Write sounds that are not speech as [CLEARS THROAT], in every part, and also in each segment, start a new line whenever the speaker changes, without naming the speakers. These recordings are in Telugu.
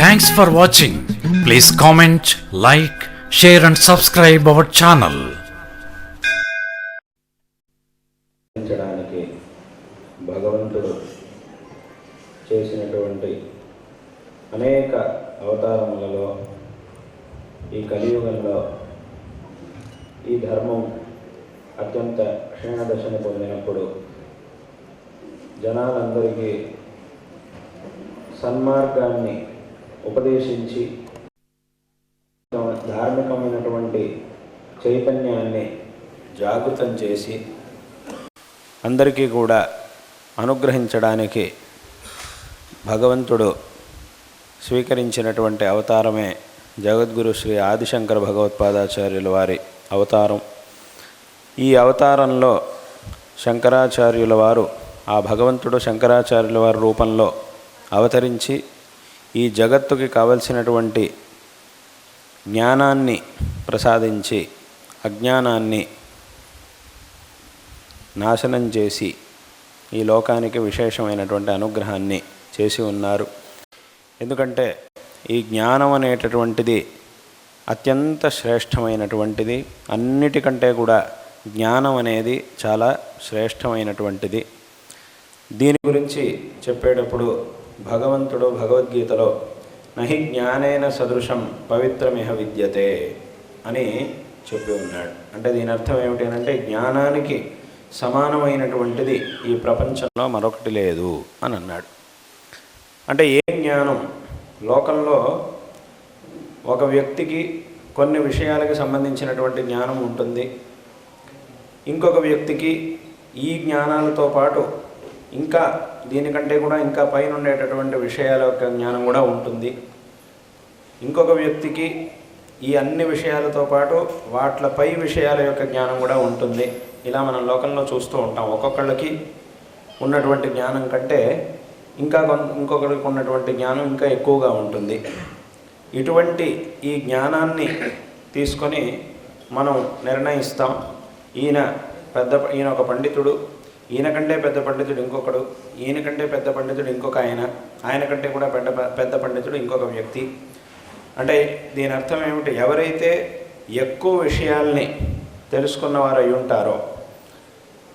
Thanks for watching please comment like share and subscribe our
channel భగవంతుడు చేసినటువంటి అనేక అవతారములలో ఈ కలియుగంలో ఈ ధర్మం అత్యంత క్షీణదశను పొందినప్పుడు జనాలందరికీ సన్మార్గాన్ని ఉపదేశించి ధార్మికమైనటువంటి చైతన్యాన్ని జాగృతం చేసి అందరికీ కూడా అనుగ్రహించడానికి భగవంతుడు స్వీకరించినటువంటి అవతారమే జగద్గురు శ్రీ ఆదిశంకర భగవత్పాదాచార్యుల వారి అవతారం. ఈ అవతారంలో శంకరాచార్యుల వారు ఆ భగవంతుడు శంకరాచార్యుల వారి రూపంలో అవతరించి ఈ జగత్తుకి కావలసినటువంటి జ్ఞానాన్ని ప్రసాదించి అజ్ఞానాన్ని నాశనం చేసి ఈ లోకానికి విశేషమైనటువంటి అనుగ్రహాన్ని చేసి ఉన్నారు. ఎందుకంటే ఈ జ్ఞానం అనేటటువంటిది అత్యంత శ్రేష్టమైనటువంటిది. అన్నిటికంటే కూడా జ్ఞానం అనేది చాలా శ్రేష్టమైనటువంటిది. దీని గురించి చెప్పేటప్పుడు భగవంతుడు భగవద్గీతలో నహి జ్ఞానేన సదృశం పవిత్రమిహ విద్యతే అని చెప్పి ఉన్నాడు. అంటే దీని అర్థం ఏమిటి అంటే జ్ఞానానికి సమానమైనటువంటిది ఈ ప్రపంచంలో మరొకటి లేదు అని అన్నాడు. అంటే ఏ జ్ఞానం? లోకంలో ఒక వ్యక్తికి కొన్ని విషయాలకు సంబంధించినటువంటి జ్ఞానం ఉంటుంది. ఇంకొక వ్యక్తికి ఈ జ్ఞానాలతో పాటు ఇంకా దీనికంటే కూడా ఇంకా పైన ఉండేటటువంటి విషయాల యొక్క జ్ఞానం కూడా ఉంటుంది. ఇంకొక వ్యక్తికి ఈ అన్ని విషయాలతో పాటు వాట్లపై విషయాల యొక్క జ్ఞానం కూడా ఉంటుంది. ఇలా మనం లోకంలో చూస్తూ ఉంటాం. ఒక్కొక్కళ్ళకి ఉన్నటువంటి జ్ఞానం కంటే ఇంకా ఇంకొకరికి ఉన్నటువంటి జ్ఞానం ఇంకా ఎక్కువగా ఉంటుంది. ఇటువంటి ఈ జ్ఞానాన్ని తీసుకొని మనం నిర్ణయిస్తాం. ఈయన పెద్ద ఈయన ఒక పండితుడు ఈయన కంటే పెద్ద పండితుడు ఇంకొకడు ఈయన కంటే పెద్ద పండితుడు ఇంకొక ఆయన ఆయన కంటే కూడా పెద్ద పెద్ద పండితుడు ఇంకొక వ్యక్తి. అంటే దీని అర్థం ఏమిటి? ఎవరైతే ఎక్కువ విషయాల్ని తెలుసుకున్నవారు అయి ఉంటారో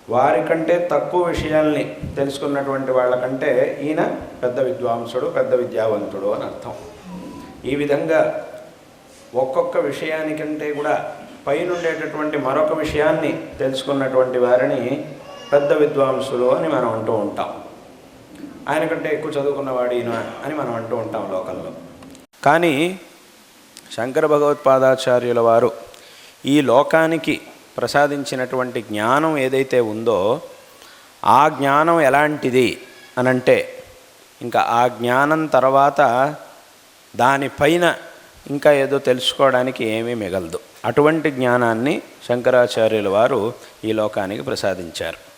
వారికంటే తక్కువ విషయాల్ని తెలుసుకున్నటువంటి వాళ్ళకంటే ఈయన పెద్ద విద్వాంసుడు పెద్ద విద్యావంతుడు అని అర్థం. ఈ విధంగా ఒక్కొక్క విషయానికంటే కూడా పైనుండేటటువంటి మరొక విషయాన్ని తెలుసుకున్నటువంటి వారిని పెద్ద విద్వాంసులు అని మనం అంటూ ఉంటాం. ఆయన కంటే ఎక్కువ చదువుకున్నవాడు ఈయన అని మనం అంటూ ఉంటాం లోకంలో. కానీ శంకర భగవత్పాదాచార్యుల వారు ఈ లోకానికి ప్రసాదించినటువంటి జ్ఞానం ఏదైతే ఉందో ఆ జ్ఞానం ఎలాంటిది అనంటే ఇంకా ఆ జ్ఞానం తర్వాత దానిపైన ఇంకా ఏదో తెలుసుకోవడానికి ఏమీ మిగలదు. అటువంటి జ్ఞానాన్ని శంకరాచార్యుల వారు ఈ లోకానికి ప్రసాదించారు.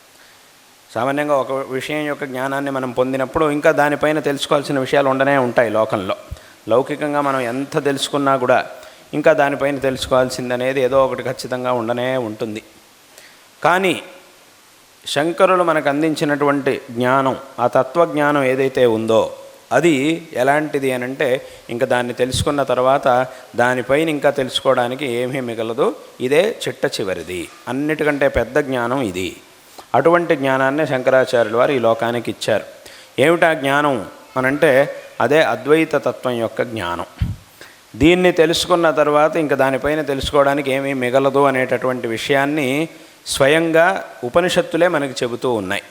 సామాన్యంగా ఒక విషయం యొక్క జ్ఞానాన్ని మనం పొందినప్పుడు ఇంకా దానిపైన తెలుసుకోవాల్సిన విషయాలు ఉండనే ఉంటాయి లోకంలో. లౌకికంగా మనం ఎంత తెలుసుకున్నా కూడా ఇంకా దానిపైన తెలుసుకోవాల్సింది అనేది ఏదో ఒకటి ఖచ్చితంగా ఉండనే ఉంటుంది. కానీ శంకరులు మనకు అందించినటువంటి జ్ఞానం ఆ తత్వజ్ఞానం ఏదైతే ఉందో అది ఎలాంటిది అని అంటే ఇంకా దాన్ని తెలుసుకున్న తర్వాత దానిపైన ఇంకా తెలుసుకోవడానికి ఏమీ మిగలదు. ఇదే చిట్ట చివరిది. అన్నిటికంటే పెద్ద జ్ఞానం ఇది. అటువంటి జ్ఞానాన్ని శంకరాచార్యుల వారు ఈ లోకానికి ఇచ్చారు. ఏమిటా జ్ఞానం? అనంటే అదే అద్వైత తత్వం యొక్క జ్ఞానం. దీన్ని తెలుసుకున్న తర్వాత ఇంకా దానిపైన తెలుసుకోవడానికి ఏమీ మిగలదు అనేటటువంటి విషయాన్ని స్వయంగా ఉపనిషత్తులే మనకి చెబుతూ ఉన్నాయి.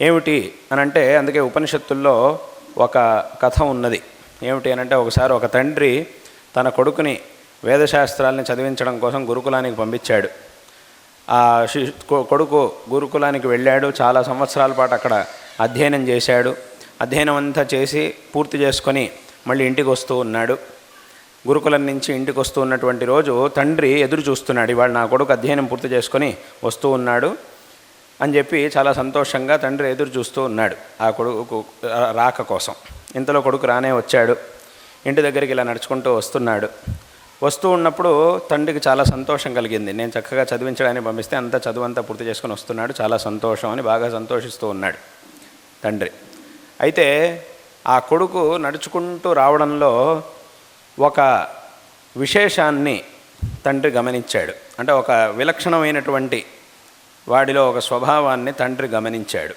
ఏమిటి అనంటే అందుకే ఉపనిషత్తుల్లో ఒక కథ ఉన్నది. ఏమిటి అనంటే ఒకసారి ఒక తండ్రి తన కొడుకుని వేదశాస్త్రాలని చదివించడం కోసం గురుకులానికి పంపించాడు. ఆ కొ- కొడుకు గురుకులానికి వెళ్ళాడు. చాలా సంవత్సరాల పాటు అక్కడ అధ్యయనం చేశాడు. అధ్యయనం అంతా చేసి పూర్తి చేసుకొని మళ్ళీ ఇంటికి వస్తూ ఉన్నాడు. గురుకులం నుంచి ఇంటికి వస్తూ ఉన్నటువంటి రోజు తండ్రి ఎదురు చూస్తున్నాడు. ఇవాళ నా కొడుకు అధ్యయనం పూర్తి చేసుకొని వస్తూ ఉన్నాడు అని చెప్పి చాలా సంతోషంగా తండ్రి ఎదురు చూస్తూ ఉన్నాడు ఆ కొడుకు రాక కోసం. ఇంతలో కొడుకు రానే వచ్చాడు. ఇంటి దగ్గరికి ఇలా నడుచుకుంటూ వస్తున్నాడు. వస్తూ ఉన్నప్పుడు తండ్రికి చాలా సంతోషం కలిగింది. నేను చక్కగా చదివించడానికి పంపిస్తే అంతా చదువు అంతా పూర్తి చేసుకొని వస్తున్నాడు. చాలా సంతోషం అని బాగా సంతోషిస్తూ ఉన్నాడు తండ్రి. అయితే ఆ కొడుకు నడుచుకుంటూ రావడంలో ఒక విశేషాన్ని తండ్రి గమనించాడు. అంటే ఒక విలక్షణమైనటువంటి వాడిలో ఒక స్వభావాన్ని తండ్రి గమనించాడు.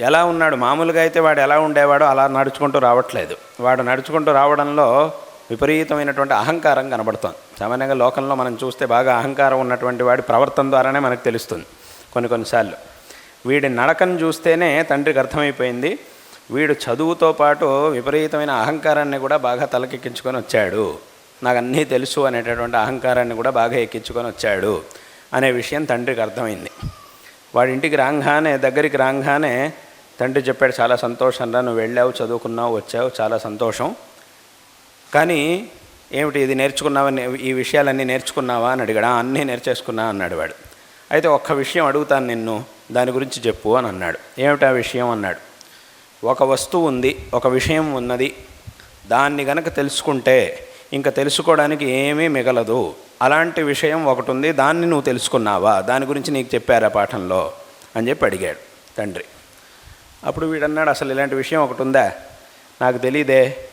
ఎలా ఉన్నాడు? మామూలుగా అయితే వాడు ఎలా ఉండేవాడో అలా నడుచుకుంటూ రావట్లేదు. వాడు నడుచుకుంటూ రావడంలో విపరీతమైనటువంటి అహంకారం కనబడుతోంది. సామాన్యంగా లోకంలో మనం చూస్తే బాగా అహంకారం ఉన్నటువంటి వాడి ప్రవర్తన ద్వారానే మనకు తెలుస్తుంది కొన్ని కొన్నిసార్లు వీడి నడకను చూస్తేనే తండ్రికి అర్థమైపోయింది. వీడు చదువుతో పాటు విపరీతమైన అహంకారాన్ని కూడా బాగా తలకెక్కించుకొని వచ్చాడు. నాకు అన్నీ తెలుసు అనేటటువంటి అహంకారాన్ని కూడా బాగా ఎక్కించుకొని వచ్చాడు అనే విషయం తండ్రికి అర్థమైంది. వాడి ఇంటికి రాగానే దగ్గరికి రాగానే తండ్రి చెప్పాడు చాలా సంతోషం రా నువ్వు వెళ్ళావు చదువుకున్నావు వచ్చావు చాలా సంతోషం. కానీ ఏమిటి ఇది నేర్చుకున్నావా? ఈ విషయాలన్నీ నేర్చుకున్నావా? అని అడిగాడు. అన్నీ నేర్చేసుకున్నా అన్నాడు వాడు. అయితే ఒక్క విషయం అడుగుతాను నిన్ను. దాని గురించి చెప్పు అని అన్నాడు. ఏమిటి ఆ విషయం? అన్నాడు. ఒక వస్తువు ఉంది. ఒక విషయం ఉన్నది. దాన్ని గనక తెలుసుకుంటే ఇంకా తెలుసుకోవడానికి ఏమీ మిగలదు. అలాంటి విషయం ఒకటి ఉంది. దాన్ని నువ్వు తెలుసుకున్నావా? దాని గురించి నీకు చెప్పారా పాఠంలో? అని చెప్పి అడిగాడు తండ్రి. అప్పుడు వీడన్నాడు అసలు ఇలాంటి విషయం ఒకటి ఉందా? నాకు తెలియదే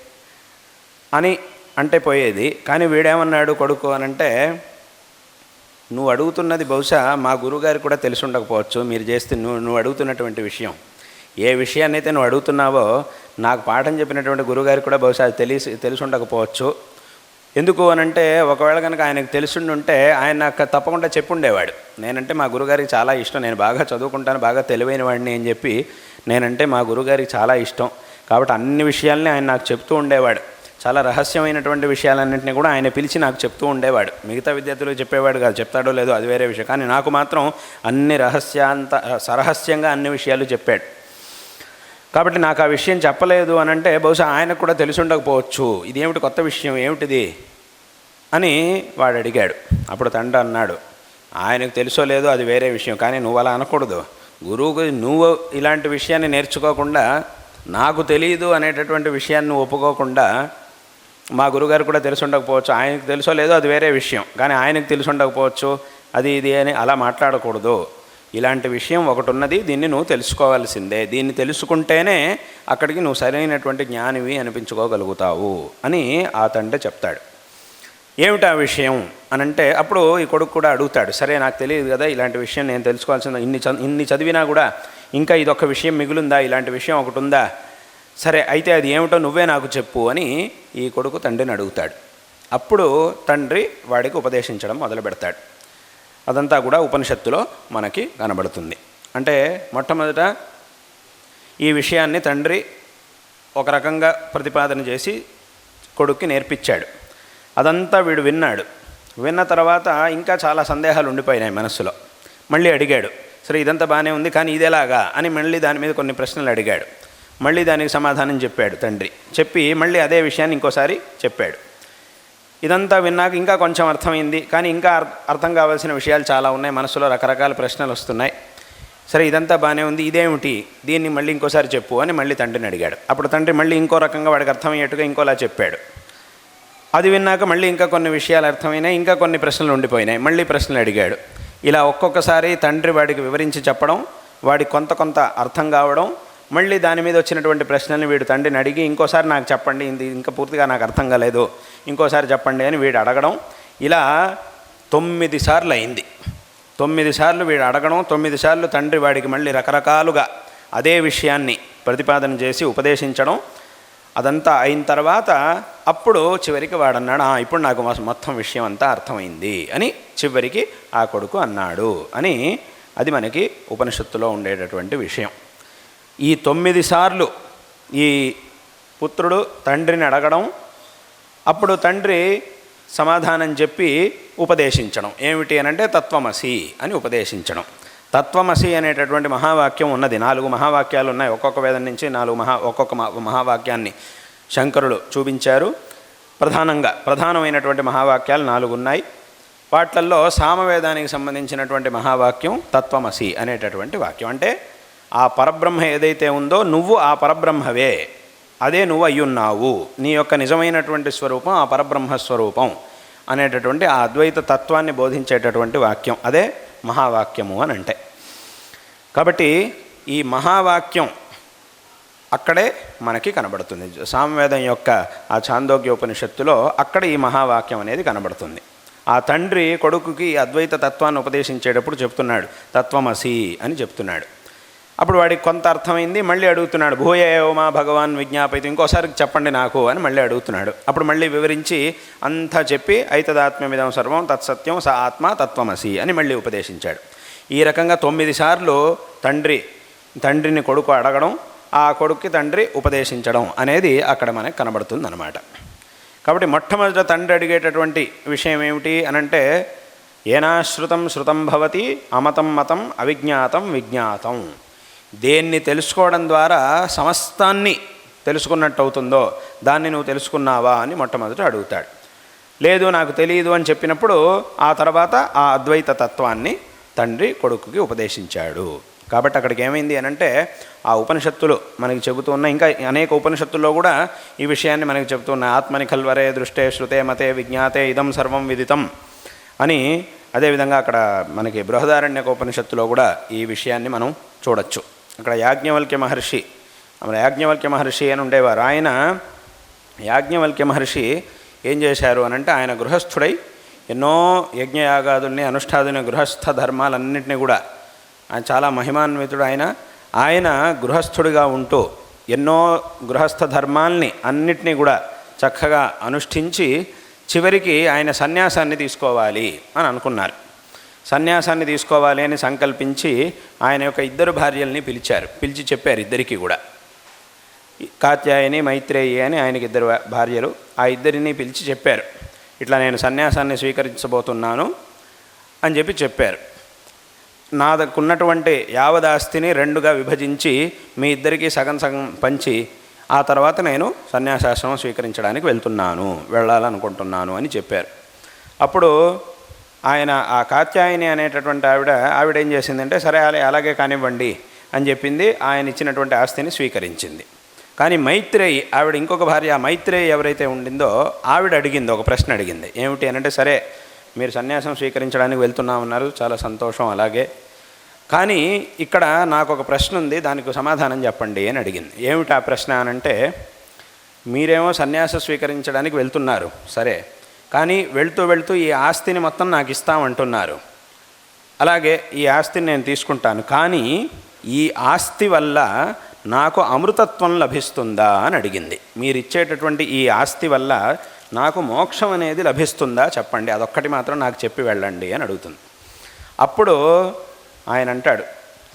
అని అంటే పోయేది. కానీ వీడేమన్నాడు కొడుకు అని అంటే నువ్వు అడుగుతున్నది బహుశా మా గురువుగారికి కూడా తెలిసి ఉండకపోవచ్చు. మీరు చేస్తే నువ్వు నువ్వు అడుగుతున్నటువంటి విషయం. ఏ విషయాన్ని అయితే నువ్వు అడుగుతున్నావో నాకు పాఠం చెప్పినటువంటి గురువుగారికి కూడా బహుశా అది తెలిసి తెలిసి ఉండకపోవచ్చు. ఎందుకు అని అంటే ఒకవేళ కనుక ఆయనకు తెలుసుండుంటే ఉంటే ఆయన నాకు తప్పకుండా చెప్పుండేవాడు. నేనంటే మా గురుగారికి చాలా ఇష్టం. నేను బాగా చదువుకుంటాను బాగా తెలివైన వాడిని అని చెప్పి నేనంటే మా గురుగారికి చాలా ఇష్టం. కాబట్టి అన్ని విషయాల్ని ఆయన నాకు చెప్తూ ఉండేవాడు. చాలా రహస్యమైనటువంటి విషయాలన్నింటినీ కూడా ఆయన పిలిచి నాకు చెప్తూ ఉండేవాడు. మిగతా విద్యార్థులకు చెప్పేవాడు కాదు చెప్తాడో లేదో అది వేరే విషయం. కానీ నాకు మాత్రం అన్ని రహస్యాంత సరహస్యంగా అన్ని విషయాలు చెప్పాడు. కాబట్టి నాకు ఆ విషయం చెప్పలేదు అని అంటే బహుశా ఆయనకు కూడా తెలిసి ఉండకపోవచ్చు. ఇదేమిటి కొత్త విషయం? ఏమిటిది? అని వాడు అడిగాడు. అప్పుడు తండ్రి అన్నాడు ఆయనకు తెలుసో లేదో అది వేరే విషయం. కానీ నువ్వు అలా అనకూడదు. గురువుకు నువ్వు ఇలాంటి విషయాన్ని నేర్చుకోకుండా నాకు తెలియదు అనేటటువంటి విషయాన్ని ఒప్పుకోకుండా మా గురుగారు కూడా తెలిసి ఉండకపోవచ్చు ఆయనకు తెలుసో లేదో అది వేరే విషయం. కానీ ఆయనకు తెలిసి ఉండకపోవచ్చు అది ఇది అని అలా మాట్లాడకూడదు. ఇలాంటి విషయం ఒకటి ఉన్నది దీన్ని నువ్వు తెలుసుకోవాల్సిందే. దీన్ని తెలుసుకుంటేనే అక్కడికి నువ్వు సరైనటువంటి జ్ఞానివి అనిపించుకోగలుగుతావు అని ఆ తండ్రి చెప్తాడు. ఏమిటి ఆ విషయం? అనంటే అప్పుడు ఈ కొడుకు కూడా అడుగుతాడు. సరే నాకు తెలియదు కదా ఇలాంటి విషయం నేను తెలుసుకోవాల్సిన ఇన్ని చ ఇన్ని చదివినా కూడా ఇంకా ఇదొక విషయం మిగులుందా? ఇలాంటి విషయం ఒకటి ఉందా సరే అయితే అది ఏమిటో నువ్వే నాకు చెప్పు అని ఈ కొడుకు తండ్రిని అడుగుతాడు. అప్పుడు తండ్రి వాడికి ఉపదేశించడం మొదలు పెడతాడు అదంతా కూడా ఉపనిషత్తులో మనకి కనబడుతుంది. అంటే మొట్టమొదట ఈ విషయాన్ని తండ్రి ఒక రకంగా ప్రతిపాదన చేసి కొడుక్కి నేర్పించాడు. అదంతా వీడు విన్నాడు. విన్న తర్వాత ఇంకా చాలా సందేహాలు ఉండిపోయినాయి మనస్సులో. మళ్ళీ అడిగాడు సరే ఇదంతా బాగానే ఉంది కానీ ఇదేలాగా? అని మళ్ళీ దాని మీద కొన్ని ప్రశ్నలు అడిగాడు. మళ్ళీ దానికి సమాధానం చెప్పాడు తండ్రి. చెప్పి మళ్ళీ అదే విషయాన్ని ఇంకోసారి చెప్పాడు. ఇదంతా విన్నాక ఇంకా కొంచెం అర్థమైంది. కానీ ఇంకా అర్థం కావాల్సిన విషయాలు చాలా ఉన్నాయి. మనసులో రకరకాల ప్రశ్నలు వస్తున్నాయి. సరే ఇదంతా బాగానే ఉంది. ఇదేమిటి? దీన్ని మళ్ళీ ఇంకోసారి చెప్పు అని మళ్ళీ తండ్రిని అడిగాడు. అప్పుడు తండ్రి మళ్ళీ ఇంకో రకంగా వాడికి అర్థమయ్యేట్టుగా ఇంకోలా చెప్పాడు. అది విన్నాక మళ్ళీ ఇంకా కొన్ని విషయాలు అర్థమైనాయి. ఇంకా కొన్ని ప్రశ్నలు ఉండిపోయినాయి. మళ్ళీ ప్రశ్నలు అడిగాడు. ఇలా ఒక్కొక్కసారి తండ్రి వాడికి వివరించి చెప్పడం వాడికి కొంత కొంత అర్థం కావడం మళ్ళీ దాని మీద వచ్చినటువంటి ప్రశ్నల్ని వీడు తండ్రిని అడిగి ఇంకోసారి నాకు చెప్పండి ఇది ఇంకా పూర్తిగా నాకు అర్థం కాలేదు ఇంకోసారి చెప్పండి అని వీడు అడగడం. ఇలా తొమ్మిది సార్లు అయింది. తొమ్మిది సార్లు వీడు అడగడం తొమ్మిది సార్లు తండ్రి వాడికి మళ్ళీ రకరకాలుగా అదే విషయాన్ని ప్రతిపాదన చేసి ఉపదేశించడం. అదంతా అయిన తర్వాత అప్పుడు చివరికి వాడన్నాడు ఇప్పుడు నాకు మొత్తం విషయం అంతా అర్థమైంది అని చివరికి ఆ కొడుకు అన్నాడు అని అది మనకి ఉపనిషత్తులో ఉండేటటువంటి విషయం. ఈ తొమ్మిది సార్లు ఈ పుత్రుడు తండ్రిని అడగడం అప్పుడు తండ్రి సమాధానం చెప్పి ఉపదేశించడం. ఏమిటి అని అంటే తత్వమసి అని ఉపదేశించడం. తత్వమసి అనేటటువంటి మహావాక్యం ఉన్నది. నాలుగు మహావాక్యాలు ఉన్నాయి. ఒక్కొక్క వేదం నుంచి నాలుగు మహా ఒక్కొక్క మహావాక్యాన్ని శంకరులు చూపించారు. ప్రధానంగా ప్రధానమైనటువంటి మహావాక్యాలు నాలుగు ఉన్నాయి. వాట్లల్లో సామవేదానికి సంబంధించినటువంటి మహావాక్యం తత్వమసి అనేటటువంటి వాక్యం. అంటే ఆ పరబ్రహ్మ ఏదైతే ఉందో నువ్వు ఆ పరబ్రహ్మవే. అదే నువ్వు అయ్యున్నావు నీ యొక్క నిజమైనటువంటి స్వరూపం ఆ పరబ్రహ్మ స్వరూపం అనేటటువంటి ఆ అద్వైత తత్వాన్ని బోధించేటటువంటి వాక్యం. అదే మహావాక్యము అని అంటే. కాబట్టి ఈ మహావాక్యం అక్కడే మనకి కనబడుతుంది. సామవేదం యొక్క ఆ ఛాందోగ్య ఉపనిషత్తులో అక్కడ ఈ మహావాక్యం అనేది కనబడుతుంది. ఆ తండ్రి కొడుకుకి అద్వైత తత్వాన్ని ఉపదేశించేటప్పుడు చెప్తున్నాడు తత్వమసి అని చెప్తున్నాడు. అప్పుడు వాడికి కొంత అర్థమైంది మళ్ళీ అడుగుతున్నాడు భూయేవమా భగవాన్ విజ్ఞాపయితే? ఇంకోసారి చెప్పండి నాకు అని మళ్ళీ అడుగుతున్నాడు. అప్పుడు మళ్ళీ వివరించి అంతా చెప్పి ఐతదాత్మ్యమిదం సర్వం తత్సత్యం స ఆత్మ తత్వమసి అని మళ్ళీ ఉపదేశించాడు. ఈ రకంగా తొమ్మిది సార్లు తండ్రి తండ్రిని కొడుకు అడగడం ఆ కొడుక్కి తండ్రి ఉపదేశించడం అనేది అక్కడ మనకు కనబడుతుంది అనమాట కాబట్టి మొట్టమొదట తండ్రి అడిగేటటువంటి విషయం ఏమిటి అనంటే ఏనాశ్రుతం శృతం భవతి అమతం మతం అవిజ్ఞాతం విజ్ఞాతం దేన్ని తెలుసుకోవడం ద్వారా సమస్తాన్ని తెలుసుకున్నట్టు అవుతుందో దాన్ని నువ్వు తెలుసుకున్నావా అని మొట్టమొదట అడుగుతాడు. లేదు నాకు తెలియదు అని చెప్పినప్పుడు ఆ తర్వాత ఆ అద్వైత తత్వాన్ని తండ్రి కొడుకుకి ఉపదేశించాడు. కాబట్టి అక్కడికి ఏమైంది అని అంటే ఆ ఉపనిషత్తులు మనకి చెబుతూ ఉన్న ఇంకా అనేక ఉపనిషత్తుల్లో కూడా ఈ విషయాన్ని మనకి చెబుతున్న ఆత్మని కల్వరే దృష్టే శృతే మతే విజ్ఞాతే ఇదం సర్వం విదితం అని అదేవిధంగా అక్కడ మనకి బృహదారణ్యక ఉపనిషత్తులో కూడా ఈ విషయాన్ని మనం చూడొచ్చు. అక్కడ యాజ్ఞవల్క్య మహర్షి మన యాజ్ఞవల్క్య మహర్షి అని ఉండేవారు. ఆయన యాజ్ఞవల్క్య మహర్షి ఏం చేశారు అని అంటే ఆయన గృహస్థుడై ఎన్నో యజ్ఞయాగాదుల్ని అనుష్ఠాదుని గృహస్థ ధర్మాలన్నింటినీ కూడా ఆయన చాలా మహిమాన్వితుడు ఆయన. ఆయన గృహస్థుడిగా ఉంటూ ఎన్నో గృహస్థ ధర్మాల్ని అన్నిటినీ కూడా చక్కగా అనుష్ఠించి చివరికి ఆయన సన్యాసాన్ని తీసుకోవాలి అని అనుకున్నారు. సన్యాసాన్ని తీసుకోవాలి అని సంకల్పించి ఆయన యొక్క ఇద్దరు భార్యల్ని పిలిచారు. పిలిచి చెప్పారు ఇద్దరికీ కూడా. కాత్యాయని మైత్రేయి అని ఆయనకి ఇద్దరు భార్యలు ఆ ఇద్దరిని పిలిచి చెప్పారు. ఇట్లా నేను సన్యాసాన్ని స్వీకరించబోతున్నాను అని చెప్పి చెప్పారు. నాదకున్నటువంటి యావదాస్తిని రెండుగా విభజించి మీ ఇద్దరికీ సగం సగం పంచి ఆ తర్వాత నేను సన్యాసాశ్రమం స్వీకరించడానికి వెళ్తున్నాను వెళ్ళాలనుకుంటున్నాను అని చెప్పారు. అప్పుడు ఆయన ఆ కాత్యాయని అనేటటువంటి ఆవిడ ఆవిడ ఏం చేసిందంటే సరే అలా అలాగే కానివ్వండి అని చెప్పింది. ఆయన ఇచ్చినటువంటి ఆస్తిని స్వీకరించింది. కానీ మైత్రేయి ఆవిడ ఇంకొక భార్య మైత్రేయి ఎవరైతే ఉండిందో ఆవిడ అడిగింది ఒక ప్రశ్న అడిగింది. ఏమిటి అనంటే సరే మీరు సన్యాసం స్వీకరించడానికి వెళ్తున్నామన్నారు చాలా సంతోషం అలాగే. కానీ ఇక్కడ నాకు ఒక ప్రశ్న ఉంది దానికి సమాధానం చెప్పండి అని అడిగింది. ఏమిటి ఆ ప్రశ్న అనంటే మీరేమో సన్యాసం స్వీకరించడానికి వెళ్తున్నారు. సరే కానీ వెళ్తూ వెళ్తూ ఈ ఆస్తిని మొత్తం నాకు ఇస్తామంటున్నారు. అలాగే ఈ ఆస్తిని నేను తీసుకుంటాను కానీ ఈ ఆస్తి వల్ల నాకు అమృతత్వం లభిస్తుందా అని అడిగింది. మీరు ఇచ్చేటటువంటి ఈ ఆస్తి వల్ల నాకు మోక్షం అనేది లభిస్తుందా చెప్పండి అదొక్కటి మాత్రం నాకు చెప్పి వెళ్ళండి అని అడుగుతుంది. అప్పుడు ఆయన అంటాడు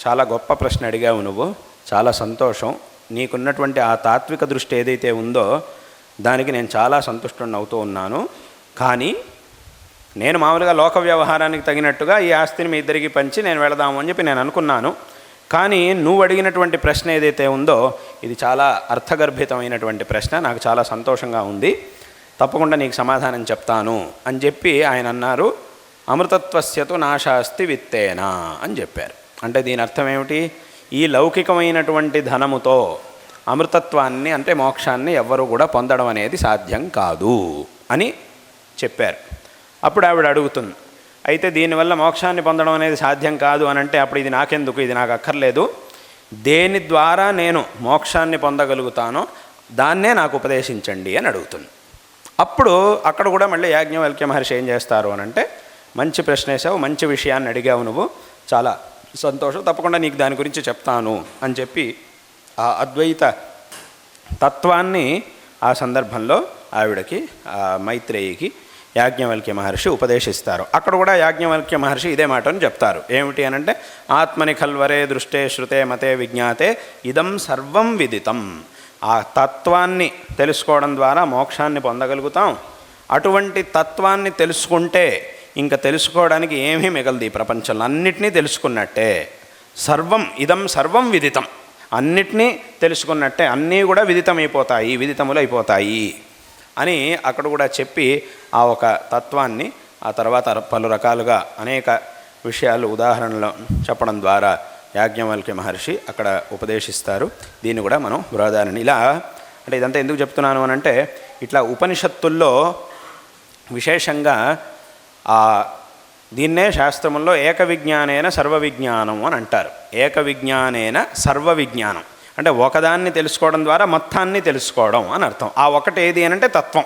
చాలా గొప్ప ప్రశ్న అడిగావు నువ్వు చాలా సంతోషం. నీకున్నటువంటి ఆ తాత్విక దృష్టి ఏదైతే ఉందో దానికి నేను చాలా సంతుష్టుని అవుతూ ఉన్నాను. కానీ నేను మామూలుగా లోక వ్యవహారానికి తగినట్టుగా ఈ ఆస్తిని మీ ఇద్దరికి పంచి నేను వెళదాము అని చెప్పి నేను అనుకున్నాను. కానీ నువ్వు అడిగినటువంటి ప్రశ్న ఏదైతే ఉందో ఇది చాలా అర్థగర్భితమైనటువంటి ప్రశ్న నాకు చాలా సంతోషంగా ఉంది. తప్పకుండా నీకు సమాధానం చెప్తాను అని చెప్పి ఆయన అన్నారు. అమృతత్వస్యతు నాశాస్తి విత్తేనా అని చెప్పారు. అంటే దీని అర్థం ఏమిటి? ఈ లౌకికమైనటువంటి ధనముతో అమృతత్వాన్ని అంటే మోక్షాన్ని ఎవ్వరూ కూడా పొందడం అనేది సాధ్యం కాదు అని చెప్పారు. అప్పుడు ఆవిడ అడుగుతుంది అయితే దీనివల్ల మోక్షాన్ని పొందడం అనేది సాధ్యం కాదు అని అంటే అప్పుడు ఇది నాకెందుకు? ఇది నాకు అక్కర్లేదు. దేని ద్వారా నేను మోక్షాన్ని పొందగలుగుతానో దాన్నే నాకు ఉపదేశించండి అని అడుగుతుంది. అప్పుడు అక్కడ కూడా మళ్ళీ యాజ్ఞవల్క్య మహర్షి ఏం చేస్తారు అని అంటే మంచి ప్రశ్న వేసావు మంచి విషయాన్ని అడిగావు నువ్వు. చాలా సంతోషం. తప్పకుండా నీకు దాని గురించి చెప్తాను అని చెప్పి ఆ అద్వైత తత్వాన్ని ఆ సందర్భంలో ఆవిడకి ఆ మైత్రేయికి యాజ్ఞవల్క్య మహర్షి ఉపదేశిస్తారు. అక్కడ కూడా యాజ్ఞవల్క్య మహర్షి ఇదే మాటను చెప్తారు. ఏమిటి అనంటే ఆత్మని కల్వరే దృష్టే శృతే మతే విజ్ఞాతే ఇదం సర్వం విదితం. ఆ తత్వాన్ని తెలుసుకోవడం ద్వారా మోక్షాన్ని పొందగలుగుతాం. అటువంటి తత్వాన్ని తెలుసుకుంటే ఇంకా తెలుసుకోవడానికి ఏమీ మిగలదు ఈ ప్రపంచంలో. అన్నిటినీ తెలుసుకున్నట్టే. సర్వం ఇదం సర్వం విదితం. అన్నిటినీ తెలుసుకున్నట్టే. అన్నీ కూడా విదితమైపోతాయి విదితములు అయిపోతాయి అని అక్కడ కూడా చెప్పి ఆ ఒక తత్వాన్ని ఆ తర్వాత పలు రకాలుగా అనేక విషయాలు ఉదాహరణలు చెప్పడం ద్వారా యాజ్ఞవల్క్య మహర్షి అక్కడ ఉపదేశిస్తారు. దీన్ని కూడా మనం బృహదారణి ఇలా అంటే ఇదంతా ఎందుకు చెప్తున్నాను అని అంటే ఇట్లా ఉపనిషత్తుల్లో విశేషంగా ఆ దీన్నే శాస్త్రముల్లో ఏక విజ్ఞానేన సర్వ విజ్ఞానం అని అంటారు. ఏక విజ్ఞానేన సర్వ విజ్ఞానం అంటే ఒకదాన్ని తెలుసుకోవడం ద్వారా మొత్తాన్ని తెలుసుకోవడం అని అర్థం. ఆ ఒకటి ఏది అని అంటే తత్వం.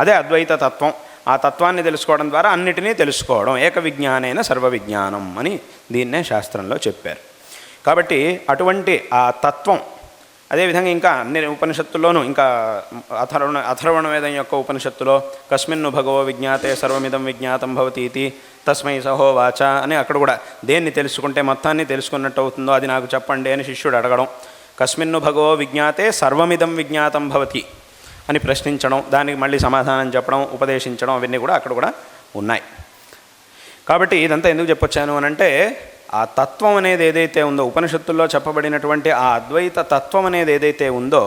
అదే అద్వైత తత్వం. ఆ తత్వాన్ని తెలుసుకోవడం ద్వారా అన్నిటినీ తెలుసుకోవడం. ఏక విజ్ఞానైన సర్వ విజ్ఞానం అని దీన్నే శాస్త్రంలో చెప్పారు. కాబట్టి అటువంటి ఆ తత్వం అదేవిధంగా ఇంకా అన్ని ఉపనిషత్తుల్లోనూ ఇంకా అథర్వణ అథర్వణ వేదం యొక్క ఉపనిషత్తులో కస్మిన్ను భగవో విజ్ఞాతే సర్వమిదం విజ్ఞాతం భవతి ఇది తస్మై సహో వాచ అని అక్కడ కూడా దేన్ని తెలుసుకుంటే మొత్తాన్ని తెలుసుకున్నట్టు అవుతుందో అది నాకు చెప్పండి అని శిష్యుడు అడగడం కస్మిన్ను భగవో విజ్ఞాతే సర్వమిదం విజ్ఞాతం భవతి అని ప్రశ్నించడం దానికి మళ్ళీ సమాధానం చెప్పడం ఉపదేశించడం అవన్నీ కూడా అక్కడ కూడా ఉన్నాయి. కాబట్టి ఇదంతా ఎందుకు చెప్పొచ్చాను అని అంటే ఆ తత్వం అనేది ఏదైతే ఉందో ఉపనిషత్తుల్లో చెప్పబడినటువంటి ఆ అద్వైత తత్వం అనేది ఏదైతే ఉందో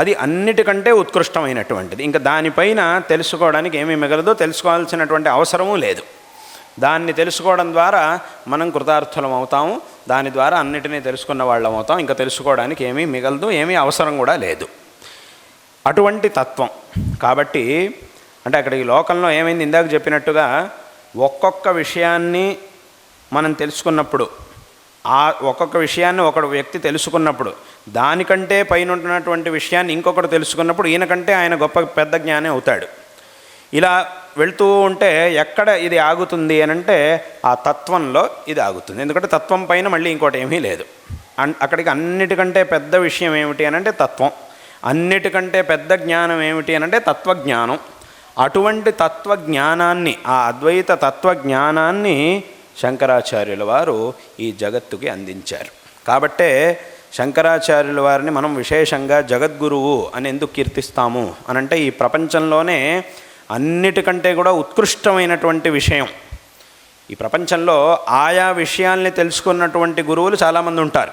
అది అన్నిటికంటే ఉత్కృష్టమైనటువంటిది. ఇంకా దానిపైన తెలుసుకోవడానికి ఏమీ మిగలదో తెలుసుకోవాల్సినటువంటి అవసరమూ లేదు. దాన్ని తెలుసుకోవడం ద్వారా మనం కృతార్థులం అవుతాము. దాని ద్వారా అన్నిటినీ తెలుసుకున్న వాళ్ళం అవుతాం. ఇంకా తెలుసుకోవడానికి ఏమీ మిగలదు ఏమీ అవసరం కూడా లేదు. అటువంటి తత్వం. కాబట్టి అంటే అక్కడ ఈ లోకంలో ఏమైంది? ఇందాక చెప్పినట్టుగా ఒక్కొక్క విషయాన్ని మనం తెలుసుకున్నప్పుడు ఆ ఒక్కొక్క విషయాన్ని ఒక వ్యక్తి తెలుసుకున్నప్పుడు దానికంటే పైన ఉన్నటువంటి విషయాన్ని ఇంకొకటి తెలుసుకున్నప్పుడు ఈయనకంటే ఆయన గొప్ప పెద్ద జ్ఞాని అవుతాడు. ఇలా వెళ్తూ ఉంటే ఎక్కడ ఇది ఆగుతుంది అని అంటే ఆ తత్వంలో ఇది ఆగుతుంది. ఎందుకంటే తత్వం పైన మళ్ళీ ఇంకోటి ఏమీ లేదు. అక్కడికి అన్నిటికంటే పెద్ద విషయం ఏమిటి అని అంటే తత్వం. అన్నిటికంటే పెద్ద జ్ఞానం ఏమిటి అని అంటే తత్వజ్ఞానం. అటువంటి తత్వజ్ఞానాన్ని ఆ అద్వైత తత్వజ్ఞానాన్ని శంకరాచార్యుల వారు ఈ జగత్తుకి అందించారు. కాబట్టే శంకరాచార్యుల వారిని మనం విశేషంగా జగద్గురువు అని ఎందుకు కీర్తిస్తాము అనంటే ఈ ప్రపంచంలోనే అన్నిటికంటే కూడా ఉత్కృష్టమైనటువంటి విషయం. ఈ ప్రపంచంలో ఆయా విషయాల్ని తెలుసుకున్నటువంటి గురువులు చాలామంది ఉంటారు.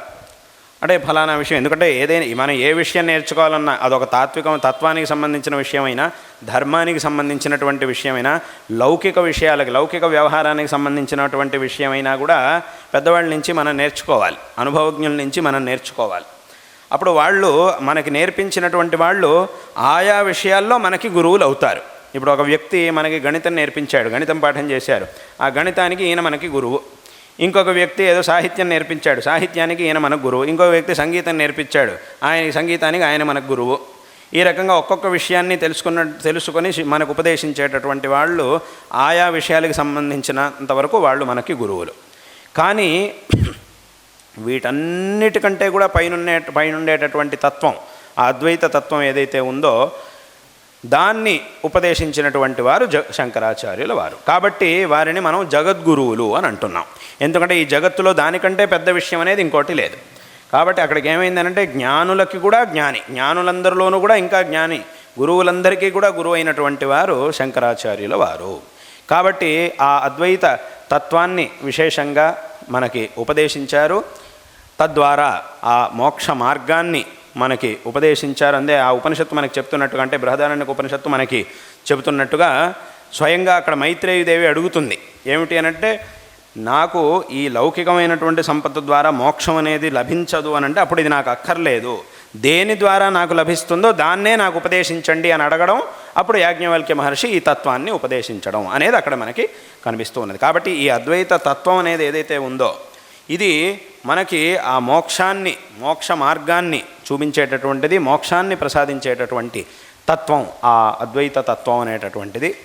అంటే ఫలానా విషయం ఎందుకంటే ఏదైనా మనం ఏ విషయం నేర్చుకోవాలన్నా అదొక తాత్విక తత్వానికి సంబంధించిన విషయమైనా ధర్మానికి సంబంధించినటువంటి విషయమైనా లౌకిక విషయాలకి లౌకిక వ్యవహారానికి సంబంధించినటువంటి విషయమైనా కూడా పెద్దవాళ్ళ నుంచి మనం నేర్చుకోవాలి. అనుభవజ్ఞుల నుంచి మనం నేర్చుకోవాలి. అప్పుడు వాళ్ళు మనకి నేర్పించినటువంటి వాళ్ళు ఆయా విషయాల్లో మనకి గురువులు అవుతారు. ఇప్పుడు ఒక వ్యక్తి మనకి గణితం నేర్పించాడు గణితం పాఠం చేశారు. ఆ గణితానికి ఈయన మనకి గురువు. ఇంకొక వ్యక్తి ఏదో సాహిత్యం నేర్పించాడు సాహిత్యానికి ఈయన మనకు గురువు. ఇంకొక వ్యక్తి సంగీతం నేర్పించాడు ఆయన సంగీతానికి ఆయన మనకు గురువు. ఈ రకంగా ఒక్కొక్క విషయాన్ని తెలుసుకున్న తెలుసుకొని మనకు ఉపదేశించేటటువంటి వాళ్ళు ఆయా విషయాలకు సంబంధించినంతవరకు వాళ్ళు మనకి గురువులు. కానీ [CLEARS THROAT] వీటన్నిటికంటే కూడా పైనుండే పైనుండేటటువంటి తత్వం ఆ అద్వైత తత్వం ఏదైతే ఉందో దాన్ని ఉపదేశించినటువంటి వారు జ శంకరాచార్యుల వారు. కాబట్టి వారిని మనం జగద్గురువులు అని అంటున్నాం. ఎందుకంటే ఈ జగత్తులో దానికంటే పెద్ద విషయం అనేది ఇంకోటి లేదు. కాబట్టి అక్కడికి ఏమైందనంటే జ్ఞానులకి కూడా జ్ఞాని జ్ఞానులందరిలోనూ కూడా ఇంకా జ్ఞాని గురువులందరికీ కూడా గురువు అయినటువంటి వారు శంకరాచార్యుల వారు. కాబట్టి ఆ అద్వైత తత్వాన్ని విశేషంగా మనకి ఉపదేశించారు. తద్వారా ఆ మోక్ష మార్గాన్ని మనకి ఉపదేశించారు. అందే ఆ ఉపనిషత్తు మనకి చెప్తున్నట్టుగా అంటే బృహదారణ్యక ఉపనిషత్తు మనకి చెబుతున్నట్టుగా స్వయంగా అక్కడ మైత్రేయుదేవి అడుగుతుంది. ఏమిటి అనంటే నాకు ఈ లౌకికమైనటువంటి సంపత్తు ద్వారా మోక్షం అనేది లభించదు అని అంటే అప్పుడు ఇది నాకు అక్కర్లేదు. దేని ద్వారా నాకు లభిస్తుందో దాన్నే నాకు ఉపదేశించండి అని అడగడం అప్పుడు యాజ్ఞవల్క్య మహర్షి ఈ తత్వాన్ని ఉపదేశించడం అనేది అక్కడ మనకి కనిపిస్తూ ఉన్నది. కాబట్టి ఈ అద్వైత తత్వం అనేది ఏదైతే ఉందో ఇది మనకి ఆ మోక్షాన్ని మోక్ష మార్గాన్ని చూపించేటటువంటిది మోక్షాన్ని ప్రసాదించేటటువంటి తత్వం ఆ అద్వైత తత్వం అనేటటువంటిది.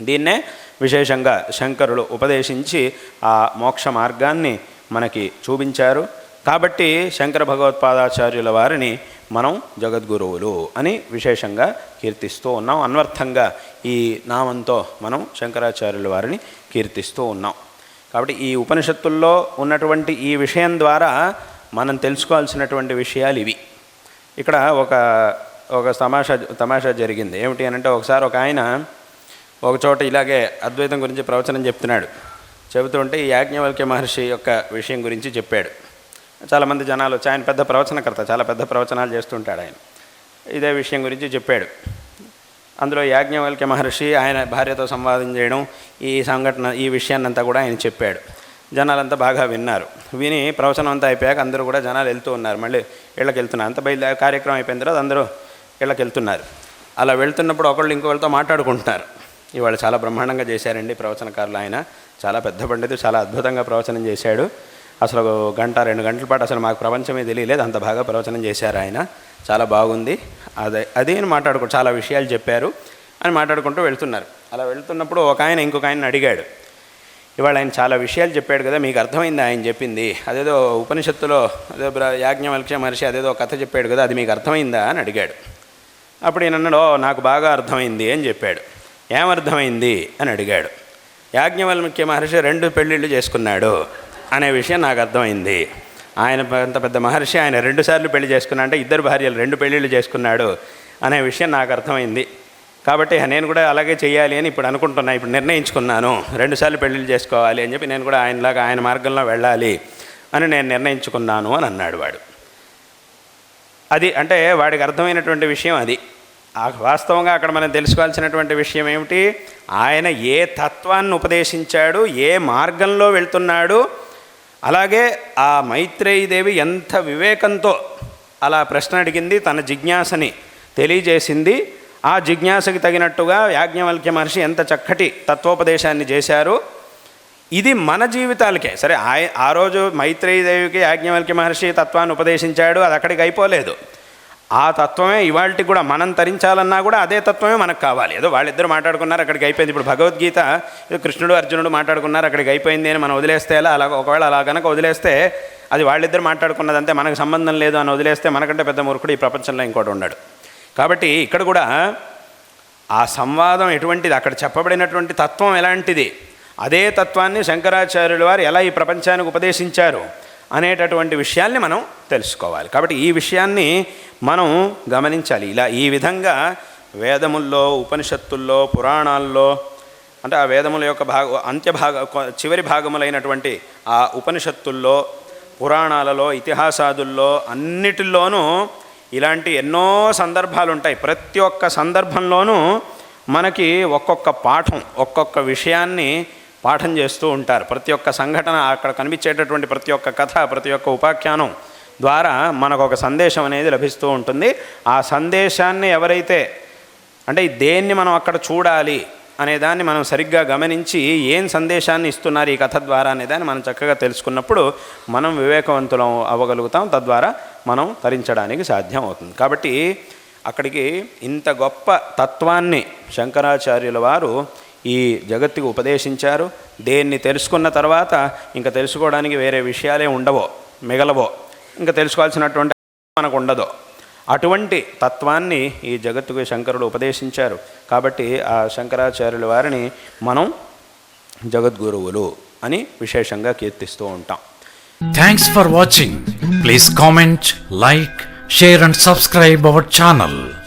దీన్నే విశేషంగా శంకరులు ఉపదేశించి ఆ మోక్ష మార్గాన్ని మనకి చూపించారు. కాబట్టి శంకర భగవత్పాదాచార్యుల వారిని మనం జగద్గురువులు అని విశేషంగా కీర్తిస్తూ ఉన్నాం. అన్వర్థంగా ఈ నామంతో మనం శంకరాచార్యుల వారిని కీర్తిస్తూ ఉన్నాం. కాబట్టి ఈ ఉపనిషత్తుల్లో ఉన్నటువంటి ఈ విషయం ద్వారా మనం తెలుసుకోవాల్సినటువంటి విషయాలు ఇవి. ఇక్కడ ఒక ఒక తమాషా తమాషా జరిగింది. ఏమిటి అని అంటే ఒకసారి ఒక ఆయన ఒక చోట ఇలాగే అద్వైతం గురించి ప్రవచనం చెప్తున్నాడు. చెబుతుంటే ఈ యాజ్ఞవల్క్య మహర్షి యొక్క విషయం గురించి చెప్పాడు. చాలామంది జనాలు వచ్చి ఆయన పెద్ద ప్రవచనకర్త చాలా పెద్ద ప్రవచనాలు చేస్తుంటాడు ఆయన. ఇదే విషయం గురించి చెప్పాడు. అందులో యాజ్ఞవల్క్య మహర్షి ఆయన భార్యతో సంవాదం చేయడం ఈ సంఘటన ఈ విషయాన్నంతా కూడా ఆయన చెప్పాడు. జనాలంతా బాగా విన్నారు. విని ప్రవచనం అంతా అయిపోయాక అందరూ కూడా జనాలు వెళ్తూ ఉన్నారు. మళ్ళీ ఇళ్ళకి వెళ్తున్నారు అంత బయలుదేరి కార్యక్రమం అయిపోయిన తర్వాత అందరూ ఇళ్ళకి వెళ్తున్నారు అలా వెళ్తున్నప్పుడు ఒకళ్ళు ఇంకొకరితో మాట్లాడుకుంటున్నారు. ఇవాళ చాలా బ్రహ్మాండంగా చేశారండి ప్రవచనకారులు ఆయన. చాలా పెద్ద పండితుడు చాలా అద్భుతంగా ప్రవచనం చేశాడు. అసలు గంట రెండు గంటల పాటు అసలు మాకు ప్రపంచమే తెలియలేదు. అంత బాగా ప్రవచనం చేశారు ఆయన. చాలా బాగుంది. అదే అదే అని మాట్లాడుకో చాలా విషయాలు చెప్పారు. అని మాట్లాడుకుంటూ వెళ్తున్నారు. అలా వెళ్తున్నప్పుడు ఒక ఆయన ఇంకొక ఆయన అడిగాడు. ఇవాళ ఆయన చాలా విషయాలు చెప్పాడు కదా మీకు అర్థమైంది ఆయన చెప్పింది? అదేదో ఉపనిషత్తులో అదే యాజ్ఞవల్క్ష యాజ్ఞవల్క్య మహర్షి అదేదో కథ చెప్పాడు కదా అది మీకు అర్థమైందా అని అడిగాడు. అప్పుడు ఈయన అన్నాడు నాకు బాగా అర్థమైంది అని చెప్పాడు. ఏమర్థమైంది అని అడిగాడు. యాజ్ఞవల్క్య మహర్షి రెండు పెళ్ళిళ్ళు చేసుకున్నాడు అనే విషయం నాకు అర్థమైంది. ఆయన అంత పెద్ద మహర్షి ఆయన రెండు సార్లు పెళ్ళి చేసుకున్నా అంటే ఇద్దరు భార్యలు రెండు పెళ్ళిళ్ళు చేసుకున్నాడు అనే విషయం నాకు అర్థమైంది. కాబట్టి నేను కూడా అలాగే చేయాలి అని ఇప్పుడు అనుకుంటున్నా ఇప్పుడు నిర్ణయించుకున్నాను. రెండుసార్లు పెళ్ళిళ్ళు చేసుకోవాలి అని చెప్పి నేను కూడా ఆయనలాగా ఆయన మార్గంలో వెళ్ళాలి అని నేను నిర్ణయించుకున్నాను అని అన్నాడు వాడు. అది అంటే వాడికి అర్థమైనటువంటి విషయం అది. ఆ వాస్తవంగా అక్కడ మనం తెలుసుకోవాల్సినటువంటి విషయం ఏమిటి? ఆయన ఏ తత్వాన్ని ఉపదేశించాడు ఏ మార్గంలో వెళ్తున్నాడు అలాగే ఆ మైత్రేయీదేవి ఎంత వివేకంతో అలా ప్రశ్న అడిగింది తన జిజ్ఞాసని తెలియజేసింది ఆ జిజ్ఞాసకి తగినట్టుగా యాజ్ఞవల్క్య మహర్షి ఎంత చక్కటి తత్వోపదేశాన్ని చేశారు. ఇది మన జీవితాలకే. సరే ఆయ ఆ రోజు మైత్రేయదేవికి యాజ్ఞవల్క్య మహర్షి తత్వాన్ని ఉపదేశించాడు అది అక్కడికి అయిపోలేదు. ఆ తత్వమే ఇవాళకి కూడా మనం తరించాలన్నా కూడా అదే తత్వమే మనకు కావాలి. ఏదో వాళ్ళిద్దరు మాట్లాడుకున్నారు అక్కడికి అయిపోయింది. ఇప్పుడు భగవద్గీత కృష్ణుడు అర్జునుడు మాట్లాడుకున్నారు అక్కడికి అయిపోయింది అని మనం వదిలేస్తే ఎలా? అలా ఒకవేళ అలా కనుక వదిలేస్తే అది వాళ్ళిద్దరు మాట్లాడుకున్నదంతే మనకు సంబంధం లేదు అని వదిలేస్తే మనకంటే పెద్ద మూర్ఖుడు ఈ ప్రపంచంలో ఇంకోటి ఉన్నాడు కాబట్టి ఇక్కడ కూడా ఆ సంవాదం ఎటువంటిది? అక్కడ చెప్పబడినటువంటి తత్వం ఎలాంటిది? అదే తత్వాన్ని శంకరాచార్యుల వారు ఎలా ఈ ప్రపంచానికి ఉపదేశించారు అనేటటువంటి విషయాల్ని మనం తెలుసుకోవాలి. కాబట్టి ఈ విషయాన్ని మనం గమనించాలి. ఇలా ఈ విధంగా వేదముల్లో ఉపనిషత్తుల్లో పురాణాల్లో అంటే ఆ వేదముల యొక్క భాగ అంత్యభాగ చివరి భాగములైనటువంటి ఆ ఉపనిషత్తుల్లో పురాణాలలో ఇతిహాసాదుల్లో అన్నిటిల్లోనూ ఇలాంటి ఎన్నో సందర్భాలు ఉంటాయి ప్రతి ఒక్క సందర్భంలోనూ మనకి ఒక్కొక్క పాఠం ఒక్కొక్క విషయాన్ని పాఠం చేస్తూ ఉంటారు. ప్రతి ఒక్క సంఘటన అక్కడ కనిపించేటటువంటి ప్రతి ఒక్క కథ ప్రతి ఒక్క ఉపాఖ్యానం ద్వారా మనకు ఒక సందేశం అనేది లభిస్తూ ఉంటుంది. ఆ సందేశాన్ని ఎవరైతే అంటే దేన్ని మనం అక్కడ చూడాలి అనే దాన్ని మనం సరిగ్గా గమనించి ఏం సందేశాన్ని ఇస్తున్నారు ఈ కథ ద్వారా అనేదాన్ని మనం చక్కగా తెలుసుకున్నప్పుడు మనం వివేకవంతులం అవ్వగలుగుతాం తద్వారా మనం తరించడానికి సాధ్యం అవుతుంది. కాబట్టి అక్కడికి ఇంత గొప్ప తత్వాన్ని శంకరాచార్యుల వారు ఈ జగత్తుకు ఉపదేశించారు. దేన్ని తెలుసుకున్న తర్వాత ఇంకా తెలుసుకోవడానికి వేరే విషయాలే ఉండవో మిగలవో ఇంకా తెలుసుకోవాల్సినటువంటి మనకు ఉండదు. అటువంటి తత్వాన్ని ఈ జగత్తుకు శంకరుడు ఉపదేశించారు. కాబట్టి ఆ శంకరాచార్యుల వారిని మనం జగద్గురువులు అని విశేషంగా కీర్తిస్తూ ఉంటాం.
Thanks for watching please comment like share and subscribe our channel